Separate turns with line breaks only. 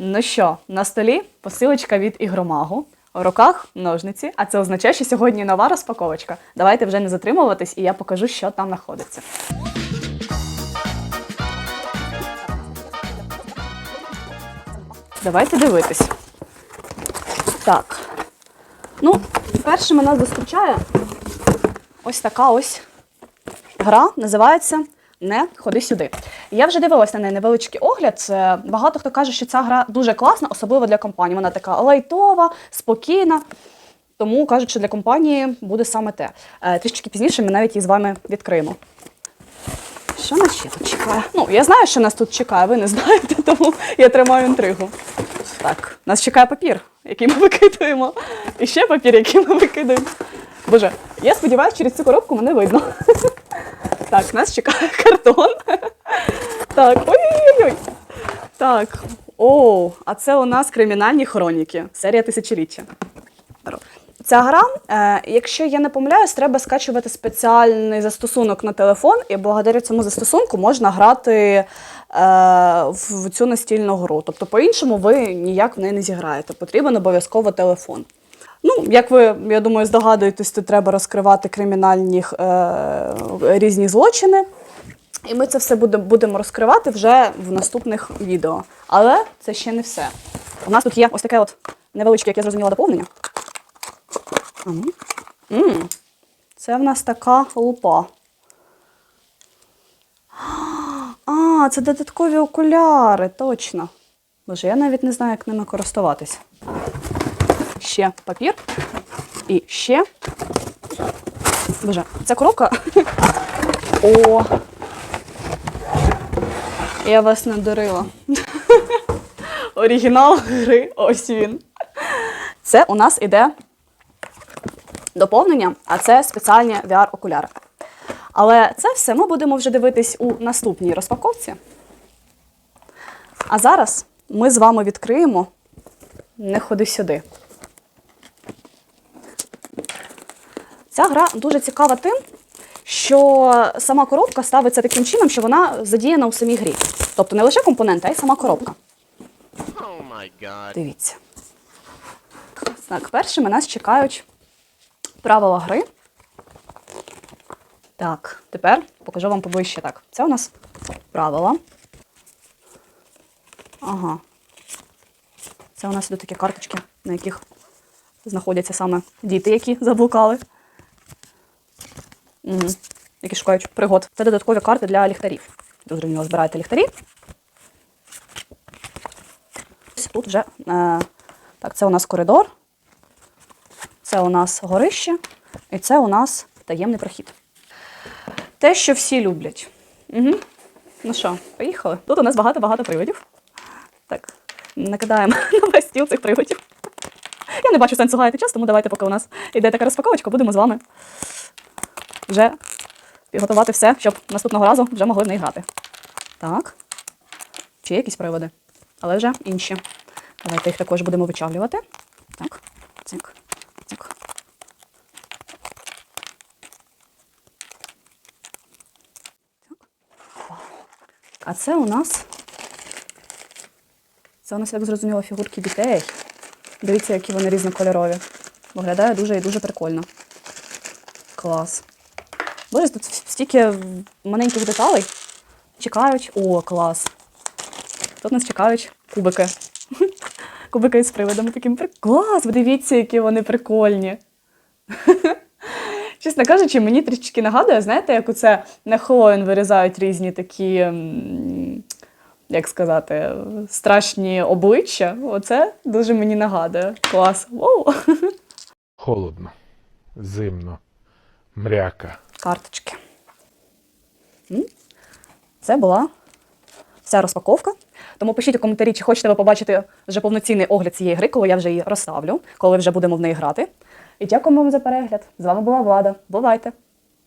Ну що, на столі посилочка від ігромагу, в руках ножниці, а це означає, що сьогодні нова розпаковочка. Давайте вже не затримуватись, і я покажу, що там знаходиться. Давайте дивитись. Так. Ну, перше мене зустрічає ось така ось гра, називається Не ходи сюди. Я вже дивилась на неї невеличкий огляд. Багато хто каже, що ця гра дуже класна, особливо для компанії. Вона така лайтова, спокійна. Тому кажуть, що для компанії буде саме те. Е, Трішки пізніше ми навіть її з вами відкриємо. Що нас ще тут чекає? Ну, я знаю, що нас тут чекає, ви не знаєте, тому я тримаю інтригу. Так, нас чекає папір, який ми викидуємо. І ще папір, який ми викидаємо. Боже, я сподіваюся, через цю коробку мене видно. Так, нас чекає картон. Так, ой-ой-ой. Так. О, а це у нас кримінальні хроніки. Серія тисячоліття. Ця гра, е, якщо я не помиляюсь, треба скачувати спеціальний застосунок на телефон, і благодаря цьому застосунку можна грати е, в цю настільну гру. Тобто, по-іншому ви ніяк в неї не зіграєте. Потрібен обов'язково телефон. Ну, як ви, я думаю, здогадуєтесь, тут треба розкривати кримінальні е, різні злочини. І ми це все будемо розкривати вже в наступних відео. Але це ще не все. У нас тут є ось таке от невеличке, як я зрозуміла, доповнення. Це в нас така лупа. А, це додаткові окуляри, точно. Боже, я навіть не знаю, як ними користуватись. Ще папір. І ще. Боже, ця коробка. О! Я вас надурила. Оригінал гри, ось він. Це у нас іде доповнення, а це спеціальні VR-окуляри. Але це все ми будемо вже дивитись у наступній розпаковці. А зараз ми з вами відкриємо Не ходи сюди. Ця гра дуже цікава тим, що сама коробка ставиться таким чином, що вона задіяна у самій грі. Тобто не лише компоненти, а й сама коробка.
Oh.
Дивіться. Так, першими нас чекають правила гри. Так, тепер покажу вам поближче. Так, це у нас правила. Ага. Це у нас ідуть такі карточки, на яких знаходяться саме діти, які заблукали. Угу. Які шукають пригод. Це додаткові карти для ліхтарів. Зрозуміло, збираєте ліхтарі. Ось Тут вже е, так, це у нас коридор, це у нас горище, і це у нас таємний прохід. Те, що всі люблять. Угу. Ну що, поїхали? Тут у нас багато-багато приводів. Так, накидаємо на весь стіл цих приводів. Я не бачу сенсу гаяти час, тому давайте, поки у нас йде така розпаковочка, будемо з вами вже підготувати все, щоб наступного разу вже могли в неї грати. Так. Чи є якісь приводи? Але вже інші. Давайте їх також будемо вичавлювати. Так, цик, цик. А це у нас. Це у нас, як зрозуміло, фігурки дітей. Дивіться, які вони різнокольорові. Виглядає дуже і дуже прикольно. Клас. Боже, тут стільки маленьких деталей. Чекають. О, клас. Тут нас чекають кубики. Кубики з приводами таким клас! Ви дивіться, які вони прикольні. Чесно кажучи, мені трішки нагадує, знаєте, як оце на Хеллоуін вирізають різні такі, як сказати, страшні обличчя. Оце дуже мені нагадує. Клас. Воу!
Холодно, зимно, мряка.
Карточки. Це була вся розпаковка. Тому пишіть у коментарі, чи хочете ви побачити вже повноцінний огляд цієї гри, коли я вже її розставлю, коли вже будемо в неї грати. І дякуємо вам за перегляд. З вами була Влада. Бувайте!